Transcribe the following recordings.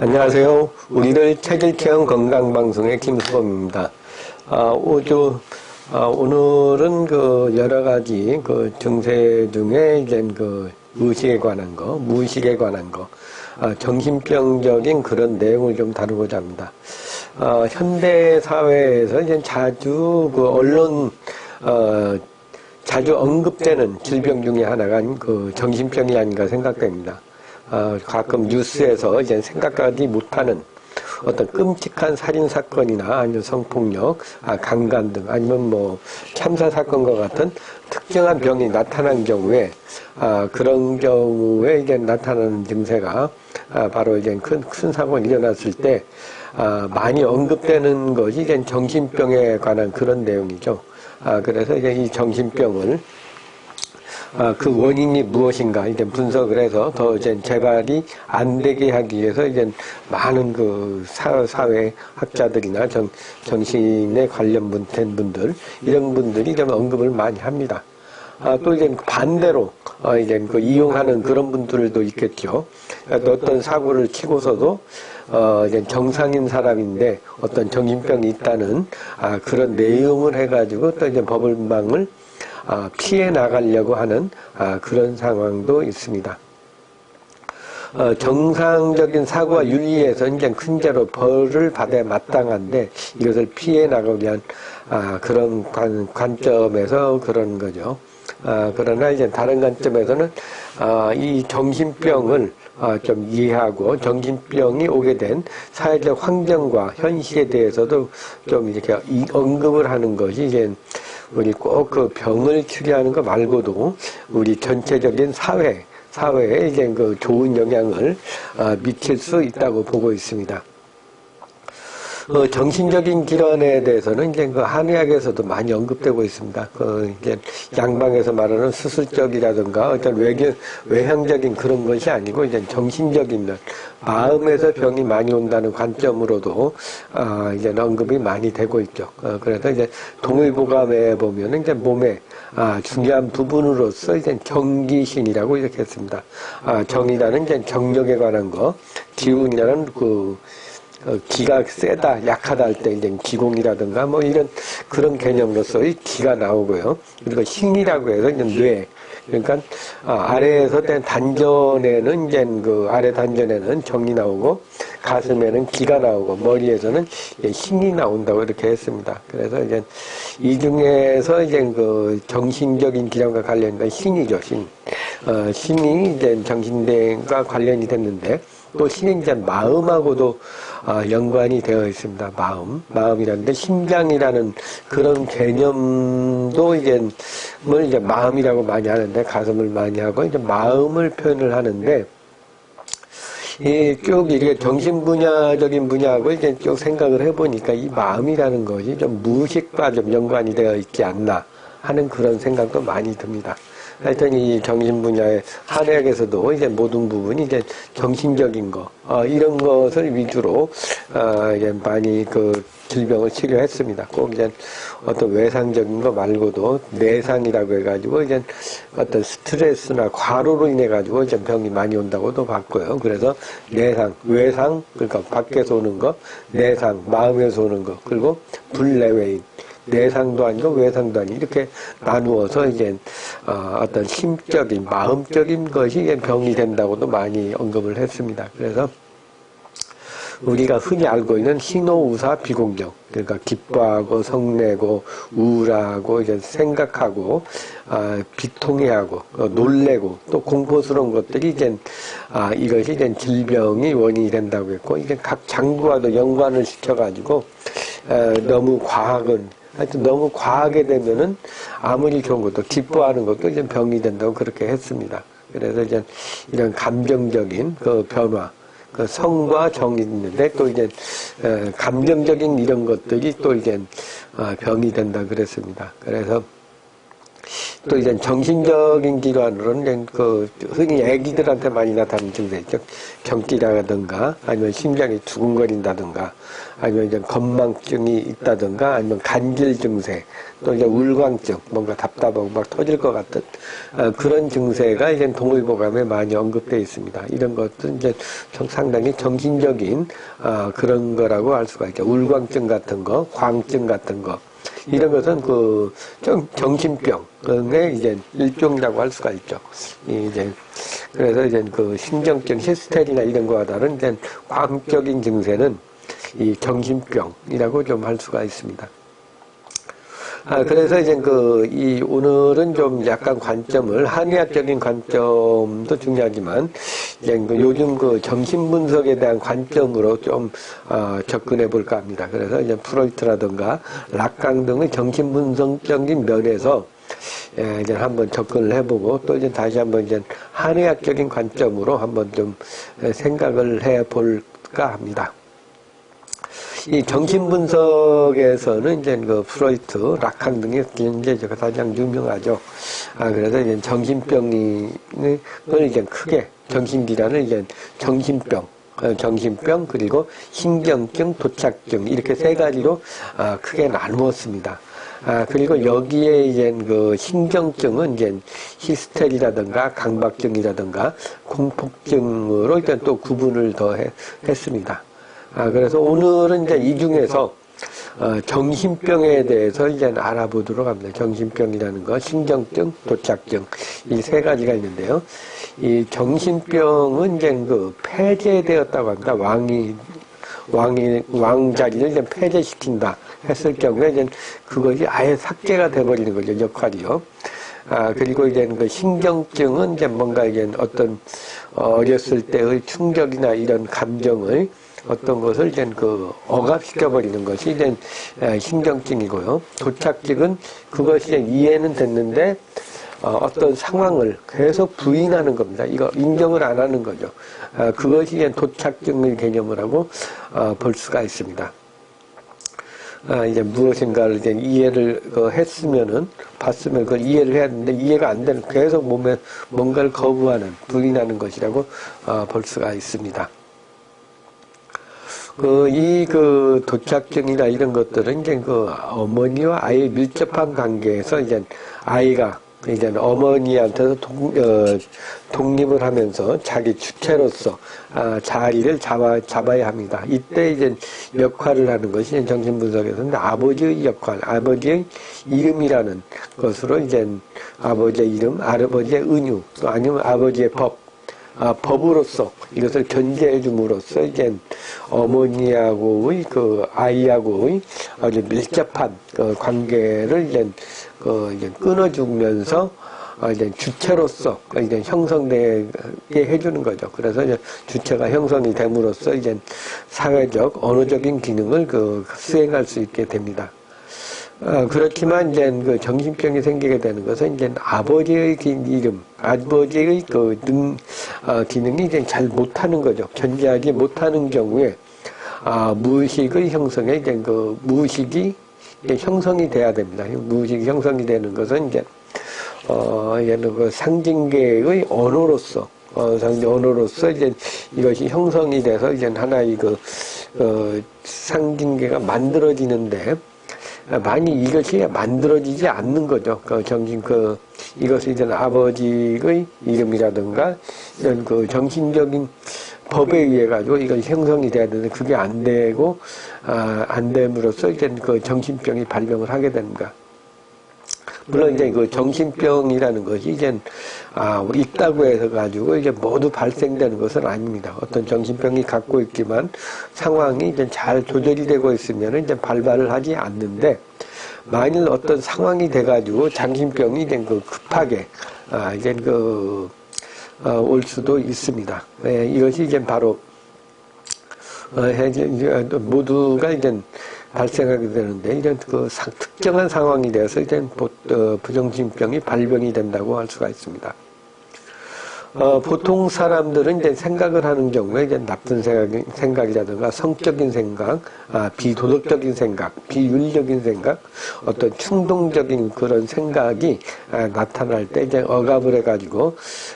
안녕하세요. 우리들 체질 체험 건강 방송의 김수범입니다. 아, 오주 아, 오늘은 그 여러 가지 그 증세 중에 이제 그 의식에 관한 거, 무의식에 관한 거, 아, 정신병적인 그런 내용을 좀 다루고자 합니다. 아, 현대 사회에서 이제 자주 그 언론 어, 자주 언급되는 질병 중에 하나가 그 정신병이 아닌가 생각됩니다. 어, 가끔 뉴스에서 이제 생각하지 못하는 어떤 끔찍한 살인 사건이나 아니면 성폭력, 아, 강간 등 아니면 뭐 참사 사건과 같은 특정한 병이 나타난 경우에 아, 그런 경우에 이제 나타나는 증세가 아, 바로 이제 큰, 큰 사고가 일어났을 때 아, 많이 언급되는 것이 이제 정신병에 관한 그런 내용이죠. 아, 그래서 이제 이 정신병을 아, 그 원인이 무엇인가 이제 분석을 해서 더 이제 재발이 안 되게 하기 위해서 이제 많은 그 사, 사회 학자들이나 정, 정신에 관련된 분들 이런 분들이 좀 언급을 많이 합니다. 아, 또 이제 반대로 어, 이제 그 이용하는 그런 분들도 있겠죠. 또 어떤 사고를 치고서도 어, 이제 정상인 사람인데 어떤 정신병이 있다는 아, 그런 내용을 해가지고 또 이제 법을망을 아, 피해 나가려고 하는 아, 그런 상황도 있습니다. 어, 정상적인 사고와 윤리에서 이제 큰 죄로 벌을 받아야 마땅한데 이것을 피해 나가기 위한 아, 그런 관, 관점에서 그런 거죠. 아, 그러나 이제 다른 관점에서는 아, 이 정신병을 아, 좀 이해하고 정신병이 오게 된 사회적 환경과 현실에 대해서도 좀 이렇게 언급을 하는 것이 이제 우리 꼭 그 병을 치료하는 것 말고도 우리 전체적인 사회, 사회에 이제 그 좋은 영향을 어, 미칠 수 있다고 보고 있습니다. 어, 정신적인 질환에 대해서는 이제 그 한의학에서도 많이 언급되고 있습니다. 그 이제 양방에서 말하는 수술적이라든가 어떤 외교, 외향적인 그런 것이 아니고 이제 정신적인 면, 마음에서 병이 많이 온다는 관점으로도 어, 이제 언급이 많이 되고 있죠. 어, 그래서 이제 동의보감에 보면은 이제 몸에 아, 중요한 부분으로서 이제 정기신이라고 이렇게 했습니다. 아, 정이라는 이제 정력에 관한 거, 기운이라는 그 어, 기가 세다, 약하다 할 때 이제 기공이라든가 뭐 이런 그런 개념으로서의 기가 나오고요. 그리고 힘이라고 해서 이제 뇌. 그러니까 아, 아래에서 된 단전에는 이제 그 아래 단전에는 정이 나오고 가슴에는 기가 나오고 머리에서는 힘이 나온다고 이렇게 했습니다. 그래서 이제 이 중에서 이제 그 정신적인 기량과 관련된 신이죠, 신. 어, 신이 이제 정신과 관련이 됐는데 또 신은 이제 마음하고도 어, 연관이 되어 있습니다. 마음, 마음이라는데 심장이라는 그런 개념도 이제 뭘 이제 마음이라고 많이 하는데 가슴을 많이 하고 이제 마음을 표현을 하는데 이쭉 이렇게 정신 분야적인 분야하고 이제 쭉 생각을 해보니까 이 마음이라는 것이 좀 무의식과 좀 연관이 되어 있지 않나 하는 그런 생각도 많이 듭니다. 하여튼 이 정신 분야의 한의학에서도 이제 모든 부분이 이제 정신적인 거, 어, 이런 것을 위주로, 어, 이제 많이 그 질병을 치료했습니다. 꼭 이제 어떤 외상적인 거 말고도 내상이라고 해가지고 이제 어떤 스트레스나 과로로 인해 가지고 이제 병이 많이 온다고도 봤고요. 그래서 내상, 외상, 그러니까 밖에서 오는 거, 내상, 마음에서 오는 거, 그리고 불내외인. 내상도 아니고 외상도 아니고 이렇게 나누어서 이제 어, 떤 심적인 마음적인 것이 병이 된다고도 많이 언급을 했습니다. 그래서 우리가 흔히 알고 있는 희노우사 비공정 그러니까 기뻐하고 성내고 우울하고 이제 생각하고 아, 비통해하고 어, 놀래고 또 공포스러운 것들이 이제 아, 이것이 이제 질병이 원인이 된다고 했고 이게 각 장구와도 연관을 시켜가지고 에, 너무 과학은 하여튼 너무 과하게 되면은 아무리 좋은 것도 기뻐하는 것도 이제 병이 된다고 그렇게 했습니다. 그래서 이제 이런 감정적인 그 변화, 그 성과 정이 있는데 또 이제 감정적인 이런 것들이 또 이제 어, 병이 된다 그랬습니다. 그래서 또 이제 정신적인 이제 그 흔히 아기들한테 많이 나타나는 증세 있죠. 경기라든가 아니면 심장이 두근거린다든가 아니면 이제 건망증이 있다든가 아니면 간질 증세 또 이제 울광증 뭔가 답답하고 막 터질 것 같은 어, 그런 증세가 이제 동의보감에 많이 언급되어 있습니다. 이런 것도 이제 상당히 정신적인 어, 그런 거라고 할 수가 있죠. 울광증 같은 거, 광증 같은 거. 이런 것은 그 정신병의 이제 일종이라고 할 수가 있죠. 이제 그래서 이제 그 신경증 히스테리나 이런 거와 다른 이제 광적인 증세는 이 정신병이라고 좀 할 수가 있습니다. 아, 그래서 이제 그, 이, 오늘은 좀 약간 관점을, 한의학적인 관점도 중요하지만, 이제 그 요즘 그 정신분석에 대한 관점으로 좀, 어, 접근해 볼까 합니다. 그래서 이제 프로이트라든가 락강 등의 정신분석적인 면에서, 예, 이제 한번 접근을 해보고, 또 이제 다시 한번 이제 한의학적인 관점으로 한번 좀 생각을 해 볼까 합니다. 이 정신분석에서는 이제 그 프로이트, 락항 등이 이제 가장 유명하죠. 아, 그래서 이제 정신병을 이제 크게, 정신질환을 이제 정신병, 어, 정신병, 그리고 신경증, 도착증, 이렇게 세 가지로 아, 크게 나누었습니다. 아, 그리고 여기에 이제 그 신경증은 이제 히스테리라든가 강박증이라든가 공폭증으로 일단 또 구분을 더 해, 했습니다. 아, 그래서 오늘은 이제 이 중에서 어, 정신병에 대해서 이제 알아보도록 합니다. 정신병이라는 거, 신경증, 도착증 이 세 가지가 있는데요. 이 정신병은 이제 그 폐쇄되었다고 합니다. 왕이 왕이 왕 자리를 이제 폐쇄시킨다 했을 경우에 이제 그것이 아예 삭제가 돼버리는 거죠 역할이요. 아 그리고 이제 그 신경증은 이제 뭔가 이제 어떤 어렸을 때의 충격이나 이런 감정을 어떤 것을 이제 그 억압시켜 버리는 것이 이제 신경증이고요. 도착증은 그것이 이해는 됐는데 어, 떤 상황을 계속 부인하는 겁니다. 이거 인정을 안 하는 거죠. 어, 그것이 이제 도착증의 개념을 하고 어, 볼 수가 있습니다. 아, 이제 무엇인가를 이제 이해를 그 했으면은 봤으면 그걸 이해를 해야 되는데 이해가 안 되는 계속 몸에 뭔가를 거부하는 부인하는 것이라고 어, 볼 수가 있습니다. 그, 이, 그, 도착증이나 이런 것들은 이제 그 어머니와 아이의 밀접한 관계에서 이제 아이가 이제 어머니한테서 동, 어, 독립을 하면서 자기 주체로서 아, 자리를 잡아, 잡아야 합니다. 이때 이제 역할을 하는 것이 정신분석에서는 아버지의 역할, 아버지의 이름이라는 것으로 이제 아버지의 이름, 아버지의 은유, 또 아니면 아버지의 법, 아, 법으로서 이것을 견제해 줌으로써 이제 어머니하고의 그 아이하고의 아주 밀접한 그 관계를 이제 그 이제 끊어주면서 어, 이제 주체로서 이제 형성되게 해주는 거죠. 그래서 이제 주체가 형성이 됨으로써 이제 사회적 언어적인 기능을 그 수행할 수 있게 됩니다. 어, 그렇지만 이제 그 정신병이 생기게 되는 것은 이제 아버지의 이름, 아버지의 그 능, 어, 기능이 이제 잘 못하는 거죠. 견제하지 못하는 경우에 아, 무의식의 형성에 이제 그 무의식이 형성이 돼야 됩니다. 무의식이 형성이 되는 것은 이제 어, 얘는 그 상징계의 언어로서 어, 상징 언어로서 이제 이것이 형성이 돼서 이제 하나의 그 어, 상징계가 만들어지는데 많이 이것이 만들어지지 않는 거죠. 그 정신 그 이것이 이제 아버지의 이름이라든가 이런 그 정신적인 법에 의해 가지고 이건 형성이 돼야 되는데 그게 안 되고 아, 안 됨으로써 이제 그 정신병이 발병을 하게 됩니다. 물론 이제 그 정신병이라는 것이 이제 아 있다고 해서 가지고 이제 모두 발생되는 것은 아닙니다. 어떤 정신병이 갖고 있지만 상황이 이제 잘 조절이 되고 있으면 이제 발발을 하지 않는데 만일 어떤 상황이 돼가지고 정신병이 이제 그 급하게 아 이제 그 어, 올 수도 있습니다. 예, 이것이 이제 바로 어, 모두가 이제 발생하게 되는데 이런 그 특정한 상황이 되어서 이제 어, 부정신병이 발병이 된다고 할 수가 있습니다. 어, 보통 사람들은 이제 생각을 하는 경우에 이제 나쁜 생각, 생각이라든가 성적인 생각, 아, 비도덕적인 생각, 비윤리적인 생각, 어떤 충동적인 그런 생각이 아, 나타날 때 이제 억압을 해가지고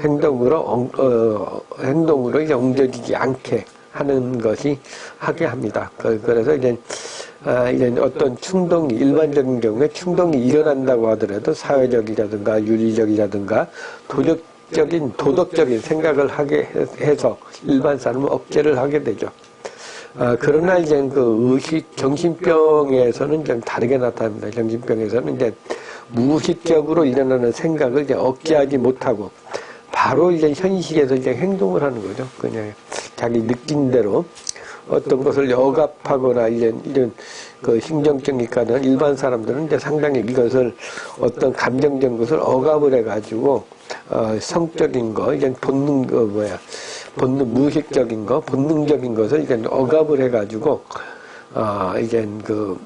행동으로, 엉, 어, 행동으로 이제 옮겨지지 않게 하는 것이 하게 합니다. 그- 그래서 이제 아, 이제 어떤 충동이 일반적인 경우에 충동이 일어난다고 하더라도 사회적이라든가 윤리적이라든가 도덕적인 도덕적인 생각을 하게 해- 해서 일반 사람은 억제를 하게 되죠. 아, 그러나 이제 그 의식 정신병에서는 좀 다르게 나타납니다. 정신병에서는 이제 무의식적으로 일어나는 생각을 이제 억제하지 못하고 바로 이제 현실에서 이제 행동을 하는 거죠. 그냥 자기 느낀 대로 어떤 것을 억압하거나 이런 이런 그 신경증이과는 일반 사람들은 이제 상당히 이것을 어떤 감정적인 것을 억압을 해가지고 어, 성적인 거 이제 본능 그 뭐야 본능 무의식적인 거 본능적인 것을 이제 억압을 해가지고 어, 이제 그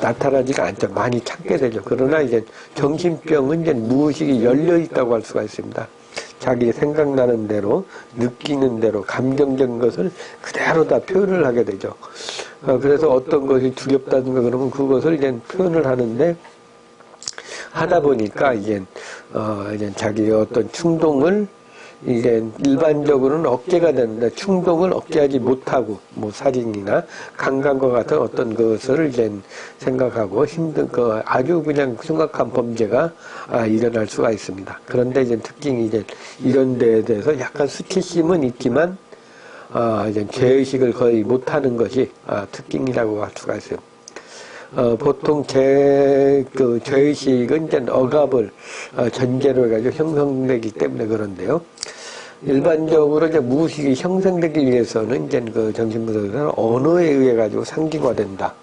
나타나지가 않죠. 많이 찾게 되죠. 그러나 이제 정신병은 이제 무의식이 열려 있다고 할 수가 있습니다. 자기 생각나는 대로 느끼는 대로 감정적인 것을 그대로 다 표현을 하게 되죠. 어, 그래서 어떤 것이 두렵다든가 그러면 그것을 이제 표현을 하는데 하다 보니까 이제 어 이제 자기의 어떤 충동을 이제 일반적으로는 억제가 되는데 충동을 억제하지 못하고 뭐 살인이나 강간과 같은 어떤 것을 이제 생각하고 힘든 그 아주 그냥 심각한 범죄가 아, 일어날 수가 있습니다. 그런데 이제 특징이 이제 이런 데에 대해서 약간 수치심은 있지만 아, 이제 죄의식을 거의 못하는 것이 아, 특징이라고 할 수가 있어요. 어, 보통 제, 그, 죄의식은 이제 억압을 어, 전제로 해가지고 형성되기 때문에 그런데요. 일반적으로 이제 무의식이 형성되기 위해서는 이제 그 정신분석에서는 언어에 의해 가지고 상기화된다.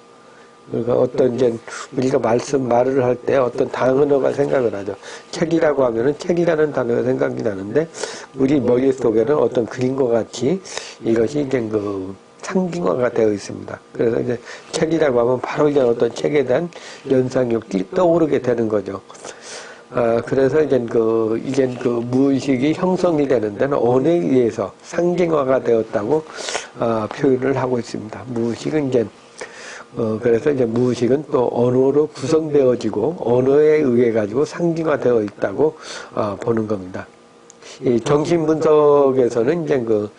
그러니까 어떤 이제 우리가 말씀 말을 할 때 어떤 단어가 생각을 하죠. 책이라고 하면은 책이라는 단어가 생각이 나는데 우리 머릿속에는 어떤 그림과 같이 이것이 이제 그 상징화가 되어 있습니다. 그래서 이제 책이라고 하면 바로 이제 어떤 책에 대한 연상이 떠오르게 되는 거죠. 아, 그래서 이제 그, 이제 그 무의식이 형성이 되는 데는 언어에 의해서 상징화가 되었다고, 아, 표현을 하고 있습니다. 무의식은 이제, 어, 그래서 이제 무의식은 또 언어로 구성되어지고, 언어에 의해 가지고 상징화되어 있다고, 어, 보는 겁니다. 이 정신분석에서는 이제 그,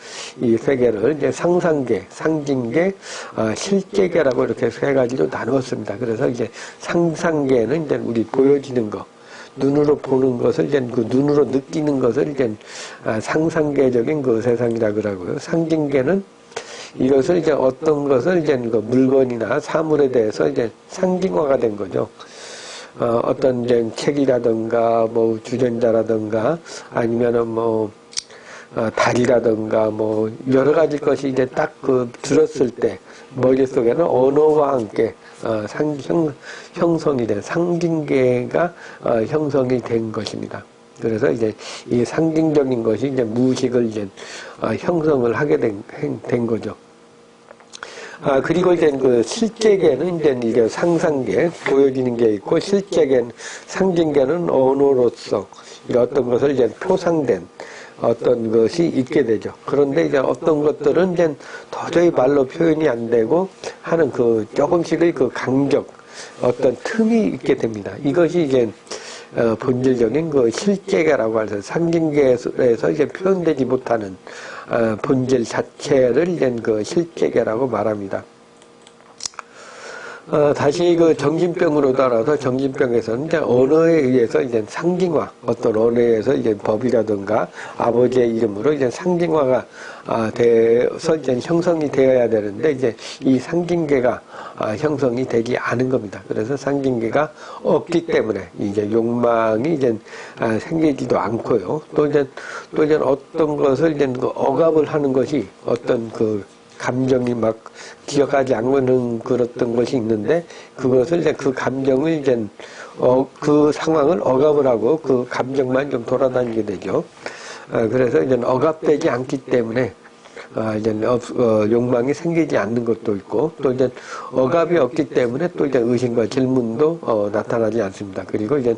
이 세계를 이제 상상계, 상징계, 어, 실제계라고 이렇게 세 가지로 나누었습니다. 그래서 이제 상상계는 이제 우리 보여지는 거, 눈으로 보는 것을 이제 그 눈으로 느끼는 것을 이제 아, 상상계적인 그 세상이라 그러고요. 상징계는 이것을 이제 어떤 것을 이제 그 물건이나 사물에 대해서 이제 상징화가 된 거죠. 어, 어떤 이제 책이라든가 뭐 주전자라든가 아니면은 뭐 어, 달이라든가 뭐 여러 가지 것이 이제 딱 그 들었을 때 머릿속에는 언어와 함께 어, 상, 형, 형성이 된 상징계가 어, 형성이 된 것입니다. 그래서 이제 이 상징적인 것이 이제 무의식을 이제 어, 형성을 하게 된, 행- 된 거죠. 아, 그리고 이제 그 실제계는 이제 이게 상상계, 보여지는 게 있고, 실제계는, 상징계는 언어로서 어떤 것을 이제 표상된 어떤 것이 있게 되죠. 그런데 이제 어떤 것들은 이제 도저히 말로 표현이 안 되고 하는 그 조금씩의 그 강적, 어떤 틈이 있게 됩니다. 이것이 이제 어, 본질적인 그 실제계라고 해서 상징계에서 이제 표현되지 못하는 어, 본질 자체를 이제 그 실제계라고 말합니다. 어, 다시 그 정신병으로 따라서 정신병에서는 이제 언어에 의해서 이제 상징화, 어떤 언어에 의해서 이제 법이라든가 아버지의 이름으로 이제 상징화가 아, 돼서 이제 형성이 되어야 되는데 이제 이 상징계가 아, 형성이 되지 않은 겁니다. 그래서 상징계가 없기 때문에 이제 욕망이 이제 아, 생기지도 않고요. 또 이제 또 이제 어떤 것을 이제 그 억압을 하는 것이 어떤 그 감정이 막 기억하지 않는 그랬던 것이 있는데 그것을 이제 그 감정을 이제 어, 그 상황을 억압을 하고 그 감정만 좀 돌아다니게 되죠. 어, 그래서 이제 억압되지 않기 때문에 아, 이제 없, 어, 욕망이 생기지 않는 것도 있고 또 이제 억압이 없기 때문에 또 이제 의심과 질문도 어, 나타나지 않습니다. 그리고 이제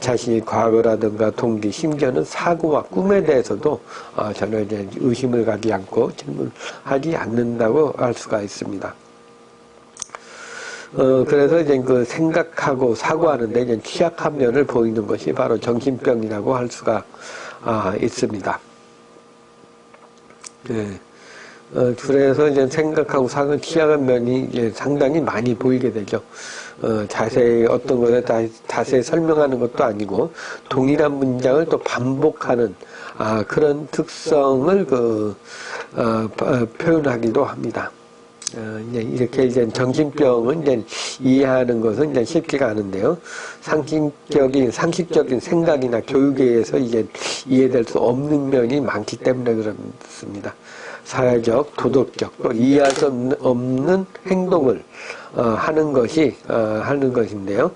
자신이 과거라든가 동기 심지어는 사고와 꿈에 대해서도 어, 전혀 이제 의심을 가지 않고 질문하지 않는다고 할 수가 있습니다. 어, 그래서 이제 그 생각하고 사고하는데 이제 취약한 면을 보이는 것이 바로 정신병이라고 할 수가 아, 있습니다. 네. 어, 그래서 이제 생각하고 사는 취약한 면이 이제 상당히 많이 보이게 되죠. 어, 자세히 어떤 것에 다, 자세히 설명하는 것도 아니고 동일한 문장을 또 반복하는 아, 그런 특성을 그 어, 어, 표현하기도 합니다. 어, 이제 이렇게 이제 정신병은 이제 이해하는 것은 이제 쉽지가 않은데요. 상식적인, 상식적인 생각이나 교육에 의해서 이제 이해될 수 없는 면이 많기 때문에 그렇습니다. 사회적, 도덕적, 또 이해할 수 없는 행동을 어, 하는 것이 어, 하는 것인데요.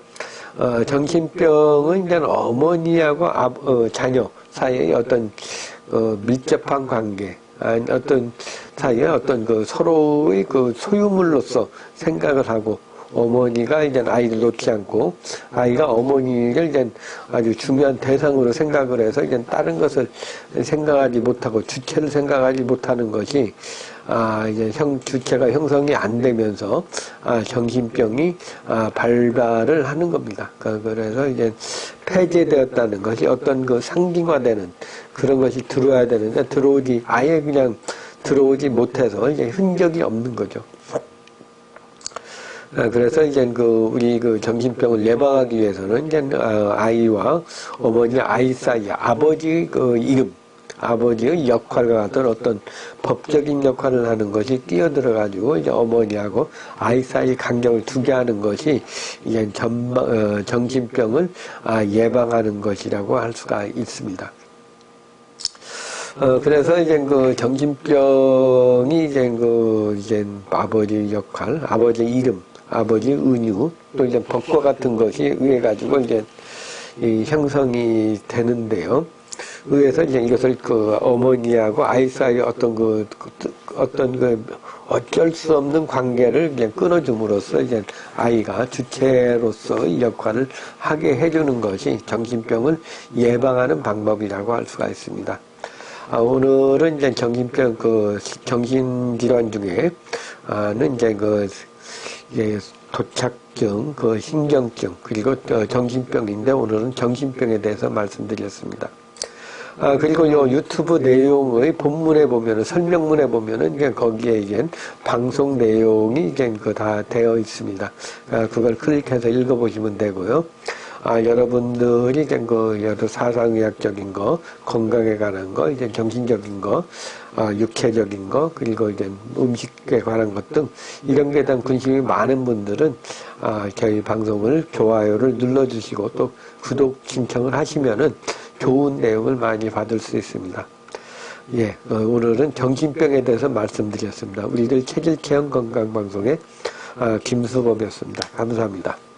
어, 정신병은 이제 어머니하고 아, 어, 자녀 사이의 어떤 어, 밀접한 관계, 아니, 어떤 사이에 어떤 그 서로의 그 소유물로서 생각을 하고 어머니가 이제 아이를 놓지 않고 아이가 어머니를 이제 아주 중요한 대상으로 생각을 해서 이제 다른 것을 생각하지 못하고 주체를 생각하지 못하는 것이 아 이제 형 주체가 형성이 안 되면서 아 정신병이 아 발발을 하는 겁니다. 그, 그래서 이제 폐쇄되었다는 것이 어떤 그 상징화되는 그런 것이 들어와야 되는데 들어오지 아예 그냥 들어오지 못해서 이제 흔적이 없는 거죠. 아, 그래서 이제 그 우리 그 정신병을 예방하기 위해서는 이제 어, 아이와 어머니 아이 사이 아버지 그 이름 아버지의 역할과 같은 어떤 법적인 역할을 하는 것이 뛰어들어 가지고 이제 어머니하고 아이 사이 간격을 두게 하는 것이 이제 전방, 어, 정신병을 아, 예방하는 것이라고 할 수가 있습니다. 어, 그래서 이제 그 정신병이 이제 그 이제 아버지 역할, 아버지 이름, 아버지 은유, 또 이제 법과 같은 것이 의해 가지고 이제 이 형성이 되는데요. 의해서 이제 이것을 그 어머니하고 아이 사이의 어떤 그, 그 어떤 그 어쩔 수 없는 관계를 그냥 끊어줌으로써 이제 아이가 주체로서의 역할을 하게 해주는 것이 정신병을 예방하는 방법이라고 할 수가 있습니다. 아, 오늘은 이제 정신병 그 정신질환 중에는 이제 그 이제 도착증, 그 신경증 그리고 정신병인데 오늘은 정신병에 대해서 말씀드렸습니다. 아, 그리고 요 유튜브 내용의 본문에 보면은, 설명문에 보면은, 이게 거기에 이제 방송 내용이 이제 그다 되어 있습니다. 아, 그걸 클릭해서 읽어보시면 되고요. 아, 여러분들이 이제 그 여러 사상의학적인 거, 건강에 관한 거, 이제 정신적인 거, 아, 육체적인 거, 그리고 이제 음식에 관한 것 등 이런 거에 대한 관심이 많은 분들은 아, 저희 방송을 좋아요를 눌러주시고 또 구독 신청을 하시면은 좋은 내용을 많이 받을 수 있습니다. 예, 어, 오늘은 정신병에 대해서 말씀드렸습니다. 우리들 체질 체험 건강 방송의 아, 김수범이었습니다. 감사합니다.